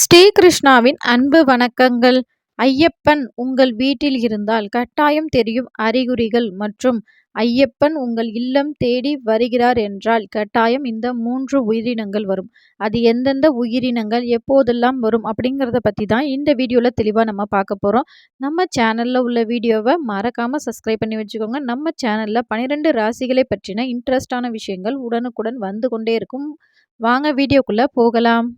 ஸ்ரீகிருஷ்ணாவின் அன்பு வணக்கங்கள். ஐயப்பன் உங்கள் வீட்டில் இருந்தால் கட்டாயம் தெரியும் அறிகுறிகள் மற்றும் ஐயப்பன் உங்கள் இல்லம் தேடி வருகிறார் என்றால் கட்டாயம் இந்த மூன்று உயிரினங்கள் வரும். அது எந்தெந்த உயிரினங்கள் எப்போதெல்லாம் வரும் அப்படிங்கிறத பற்றி தான் இந்த வீடியோவில் தெளிவாக நம்ம பார்க்க போகிறோம் நம்ம சேனலில் உள்ள வீடியோவை மறக்காமல் சப்ஸ்கிரைப் பண்ணி வச்சுக்கோங்க. நம்ம சேனலில் பன்னிரெண்டு ராசிகளை பற்றின இன்ட்ரெஸ்டான விஷயங்கள் உடனுக்குடன் வந்து கொண்டே இருக்கும். வாங்க வீடியோக்குள்ளே போகலாம்.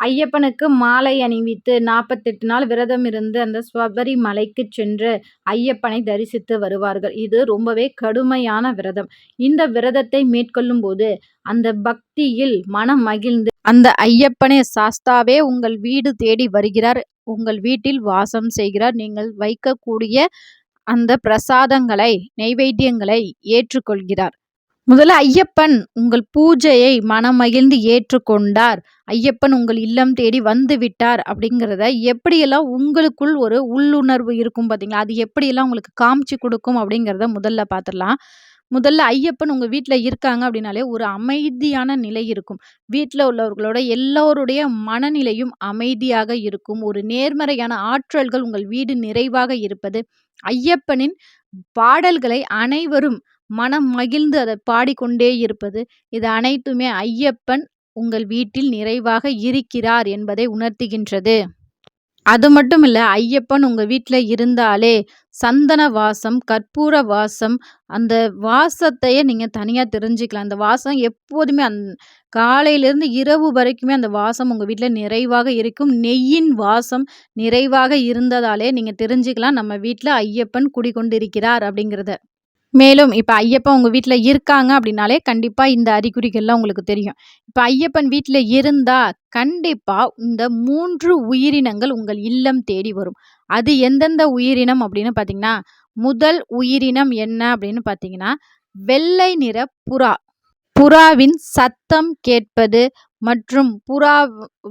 ஐயப்பனுக்கு மாலை அணிவித்து நாற்பத்தெட்டு நாள் விரதம் இருந்து அந்த ஸ்வபரி மலைக்கு சென்று ஐயப்பனை தரிசித்து வருவார்கள். இது ரொம்பவே கடுமையான விரதம். இந்த விரதத்தை மேற்கொள்ளும் போது அந்த பக்தியில் மனம் மகிழ்ந்து அந்த ஐயப்பனே சாஸ்தாவே உங்கள் வீடு தேடி வருகிறார் உங்கள் வீட்டில் வாசம் செய்கிறார் நீங்கள் வைக்கக்கூடிய அந்த பிரசாதங்களை நெய்வேத்தியங்களை ஏற்றுக்கொள்கிறார். முதல்ல ஐயப்பன் உங்கள் பூஜையை மனமகிழ்ந்து ஏற்றுக்கொண்டார். ஐயப்பன் உங்கள் இல்லம் தேடி வந்து விட்டார் அப்படிங்கிறத எப்படியெல்லாம் உங்களுக்குள் ஒரு உள்ளுணர்வு இருக்கும் பார்த்தீங்களா? அது எப்படியெல்லாம் உங்களுக்கு காமிச்சு கொடுக்கும் அப்படிங்கிறத முதல்ல பார்த்துடலாம். முதல்ல ஐயப்பன் உங்கள் வீட்டில் இருக்காங்க அப்படின்னாலே ஒரு அமைதியான நிலை இருக்கும். வீட்டில் உள்ளவர்களோட எல்லோருடைய மனநிலையும் அமைதியாக இருக்கும். ஒரு நேர்மறையான ஆற்றல்கள் உங்கள் வீடு நிறைவாக இருப்பது. ஐயப்பனின் பாடல்களை அனைவரும் மனம் மகிழ்ந்து அதை பாடிக்கொண்டே இருப்பது இது அனைத்துமே ஐயப்பன் உங்கள் வீட்டில் நிறைவாக இருக்கிறார் என்பதை உணர்த்துகின்றது. அது மட்டும் இல்லை ஐயப்பன் உங்கள் வீட்டில் இருந்தாலே சந்தன வாசம் கற்பூர வாசம் அந்த வாசத்தையே நீங்கள் தனியாக தெரிஞ்சுக்கலாம். அந்த வாசம் எப்போதுமே அந் காலையிலேருந்து இரவு வரைக்குமே அந்த வாசம் உங்கள் வீட்டில் நிறைவாக இருக்கும். நெய்யின் வாசம் நிறைவாக இருந்ததாலே நீங்கள் தெரிஞ்சுக்கலாம் நம்ம வீட்டில் ஐயப்பன் குடிக்கொண்டிருக்கிறார் அப்படிங்கிறத. மேலும் இப்போ ஐயப்பன் உங்கள் வீட்டில் இருக்காங்க அப்படின்னாலே கண்டிப்பாக இந்த அறிகுறிகள்லாம் உங்களுக்கு தெரியும். இப்போ ஐயப்பன் வீட்டில் இருந்தால் கண்டிப்பாக இந்த மூன்று உயிரினங்கள் உங்கள் இல்லம் தேடி வரும். அது எந்தெந்த உயிரினம் அப்படின்னு பார்த்தீங்கன்னா முதல் உயிரினம் என்ன அப்படின்னு பார்த்தீங்கன்னா வெள்ளை நிற புறா. புறாவின் சத்தம் கேட்பது மற்றும் புறா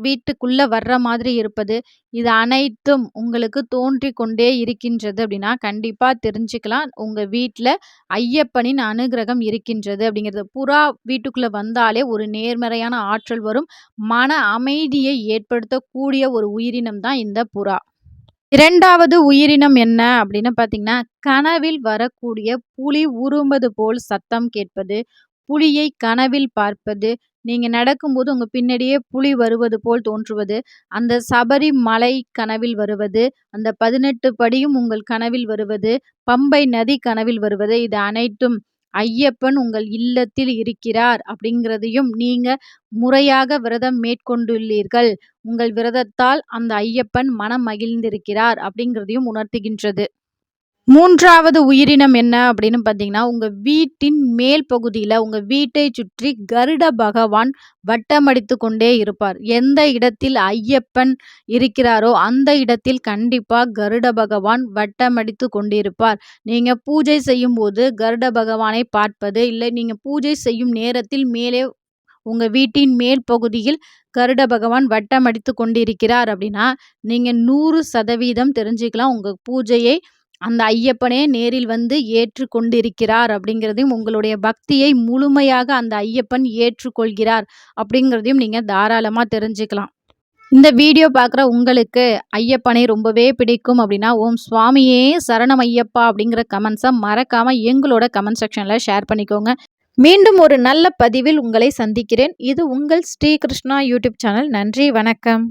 வீட்டுக்குள்ளே வர்ற மாதிரி இருப்பது. இது அனைத்தும் உங்களுக்கு தோன்றி கொண்டே இருக்கின்றது அப்படின்னா கண்டிப்பாக தெரிஞ்சுக்கலாம். உங்கள் வீட்டில் ஐயப்பனின் அனுகிரகம் இருக்கின்றது அப்படிங்கிறது. புறா வீட்டுக்குள்ளே வந்தாலே ஒரு நேர்மறையான ஆற்றல் வரும். மன அமைதியை ஏற்படுத்தக்கூடிய ஒரு உயிரினம் தான் இந்த புறா. இரண்டாவது உயிரினம் என்ன அப்படின்னு பார்த்தீங்கன்னா கனவில் வரக்கூடிய புலி உரும்பது போல் சத்தம் கேட்பது. புலியை கனவில் பார்ப்பது நீங்கள் நடக்கும்போது உங்கள் பின்னாடியே புலி வருவது போல் தோன்றுவது அந்த சபரி மலை கனவில் வருவது அந்த பதினெட்டு படியும் உங்கள் கனவில் வருவது பம்பை நதி கனவில் வருவது இது அனைத்தும் ஐயப்பன் உங்கள் இல்லத்தில் இருக்கிறார் அப்படிங்கிறதையும் நீங்க முறையாக விரதம் மேற்கொண்டுள்ளீர்கள். உங்கள் விரதத்தால் அந்த ஐயப்பன் மனம் மகிழ்ந்திருக்கிறார் அப்படிங்கிறதையும் உணர்த்துகின்றது. மூன்றாவது உயிரினம் என்ன அப்படின்னு பார்த்தீங்கன்னா உங்கள் வீட்டின் மேல் பகுதியில் உங்கள் வீட்டை சுற்றி கருட பகவான் வட்டமடித்து கொண்டே இருப்பார். எந்த இடத்தில் ஐயப்பன் இருக்கிறாரோ அந்த இடத்தில் கண்டிப்பாக கருட பகவான் வட்டமடித்து கொண்டிருப்பார். நீங்கள் பூஜை செய்யும் போது கருட பகவானை பார்ப்பது இல்லை நீங்கள் பூஜை செய்யும் நேரத்தில் மேலே உங்கள் வீட்டின் மேல் பகுதியில் கருட பகவான் வட்டம் அடித்து கொண்டிருக்கிறார் அப்படின்னா நீங்கள் நூறு சதவீதம் தெரிஞ்சுக்கலாம். உங்கள் பூஜையை அந்த ஐயப்பனே நேரில் வந்து ஏற்று கொண்டிருக்கிறார் அப்படிங்கிறதையும் உங்களுடைய பக்தியை முழுமையாக அந்த ஐயப்பன் ஏற்றுக்கொள்கிறார் அப்படிங்கிறதையும் நீங்கள் தாராளமாக தெரிஞ்சுக்கலாம். இந்த வீடியோ பார்க்குற உங்களுக்கு ஐயப்பனை ரொம்பவே பிடிக்கும் அப்படின்னா ஓம் சுவாமியே சரணம் ஐயப்பா அப்படிங்கிற கமெண்ட்ஸை மறக்காமல் எங்களோட கமெண்ட் செக்ஷனில் ஷேர் பண்ணிக்கோங்க. மீண்டும் ஒரு நல்ல பதிவில் உங்களை சந்திக்கிறேன். இது உங்கள் ஸ்ரீகிருஷ்ணா யூடியூப் சேனல் நன்றி வணக்கம்.